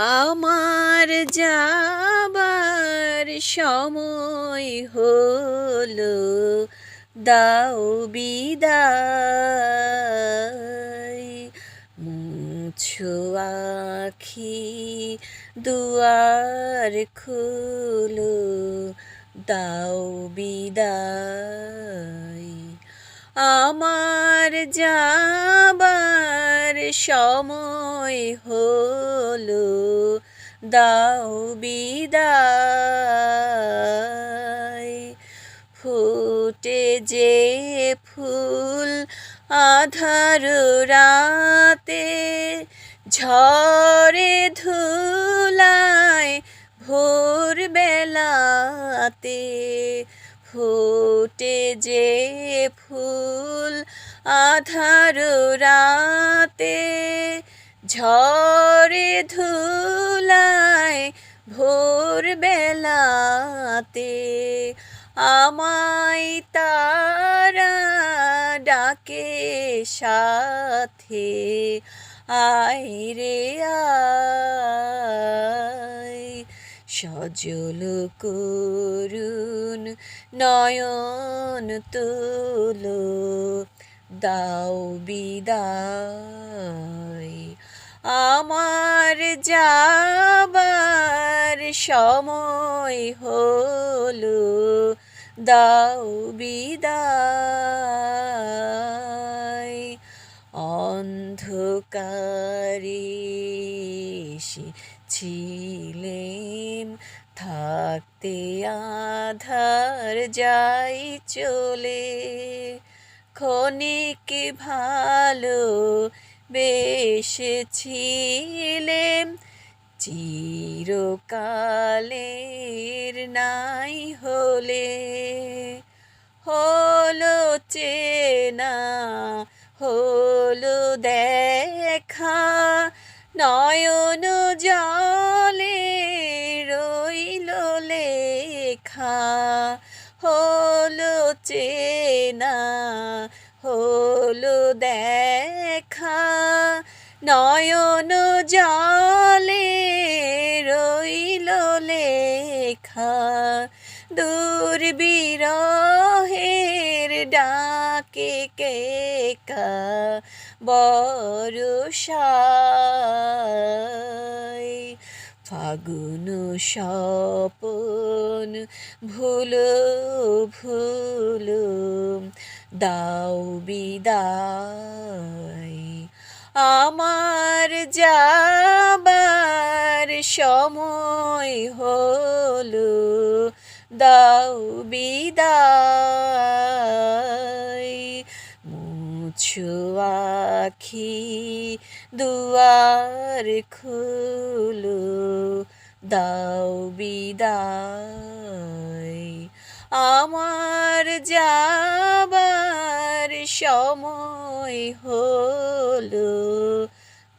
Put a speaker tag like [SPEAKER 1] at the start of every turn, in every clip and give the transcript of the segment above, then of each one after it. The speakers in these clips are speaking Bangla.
[SPEAKER 1] আমার যাবার সময় হলো, দাও বিদায়। মুছো আখি দুয়ার খুলো, দাও বিদায়। আমার যাবার সময় হলো, দাও বিদায়। ফুটে যে ফুল আধার রাতে ঝরে ধুলায় ভোর বেলাতে। ফুটে যে ফুল আধার রাতে ঝরে ধুলায় ভোর বেলাতে আমায় তারা ডাকে সাথে। আয় রে সজল করুন নয়ন তুলো, দাও বিদায়। যাবার সময় হলো দাও বিদায়। অন্ধকারে ছিলেম থাকতে আধার যাই চলে। ক্ষণিক ভালো বেসেছিলেম চিরকালের নাই হলে হলো চেনা, হলো দেখা। নয়ন জলে রইল লেখা, হলো চেনা, হলো দেখা। নয়ন জলে রইল লেখা দূর বিরহের ডাকে কেকা, বরষায়। ফাগুন স্বপন ভুলো ভুলো, দাও বিদায়। আমার যাবার সময় হলো। দাও বিদায়। মুছো আখি দুয়ার খুলো। দাও বিদায়। আমার যাবার সময় হলো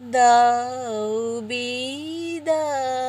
[SPEAKER 1] দাও বিদায়।